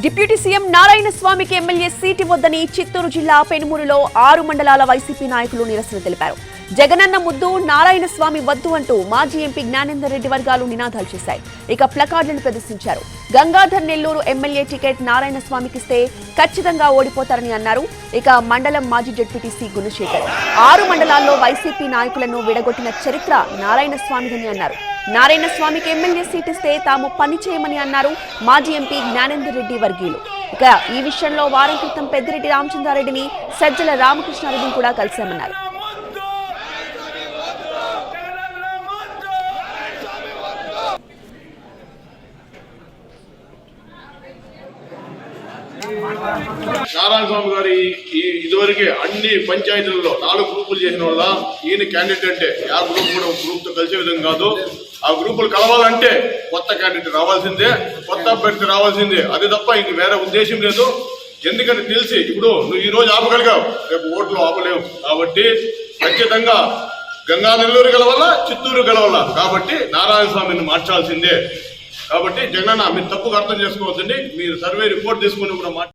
Deputy CM Narayana స్వామికి MLA seat వద్దని చిత్తూరు జిల్లా పెనుమూరులో ఆరు మండలాల వైసీపీ నాయకులు నిరసన తెలిపారు. జగనన్న ముద్దు నారాయణ స్వామి వద్దు అంటూ మాజీ ఎంపీ జ్ఞానేందర్ రెడ్డి వర్గాలు నినాదాలు చేశాయి. ఇక ప్లకార్డులను ప్రదర్శించారు. గంగాధర్ నెల్లూరు ఎమ్మెల్యే టికెట్ నారాయణ స్వామికిస్తే ఖచ్చితంగా ఓడిపోతారని అన్నారు. ఇక మండలం మాజీ జడ్పీటీసీ గుణశేఖర్. ఆరు మండలాల్లో వైసీపీ నాయకులను విడగొట్టిన చరిత్ర నారాయణ స్వామిదని అన్నారు. నారాయణ స్వామికి ఎమ్మెల్యే సీట్ ఇస్తే తాము పని చేయమని అన్నారు మాజీ ఎంపీ జ్ఞానేందర్ రెడ్డి వర్గీయులు. ఇక ఈ విషయంలో వారం క్రితం పెద్దిరెడ్డి రామచంద్రారెడ్డిని సజ్జల రామకృష్ణారెడ్డిని కూడా కలిశామన్నారు. నారాయణ స్వామి గారి ఇదివరకే అన్ని పంచాయతీలలో నాలుగు గ్రూపులు చేసిన వల్ల ఈయన క్యాండిడేట్ అంటే ఆ గ్రూప్ కూడా గ్రూప్తో కలిసే విధంగా కాదు. ఆ గ్రూపులు కలవాలంటే కొత్త క్యాండిడేట్ రావాల్సిందే కొత్త అభ్యర్థి రావాల్సిందే. అది తప్ప ఇంక వేరే ఉద్దేశం లేదు. ఎందుకంటే తెలిసి ఇప్పుడు నువ్వు ఈ రోజు ఆపగలిగావు రేపు ఓట్లు ఆపలేవు. కాబట్టి ఖచ్చితంగా గంగా నెల్లూరు గెలవాలా చిత్తూరు గెలవాలా? కాబట్టి నారాయణ స్వామిని మార్చాల్సిందే. కాబట్టి జగన్ మీరు తప్పుగా అర్థం చేసుకోవద్దండి. మీరు సర్వే రిపోర్ట్ తీసుకుని కూడా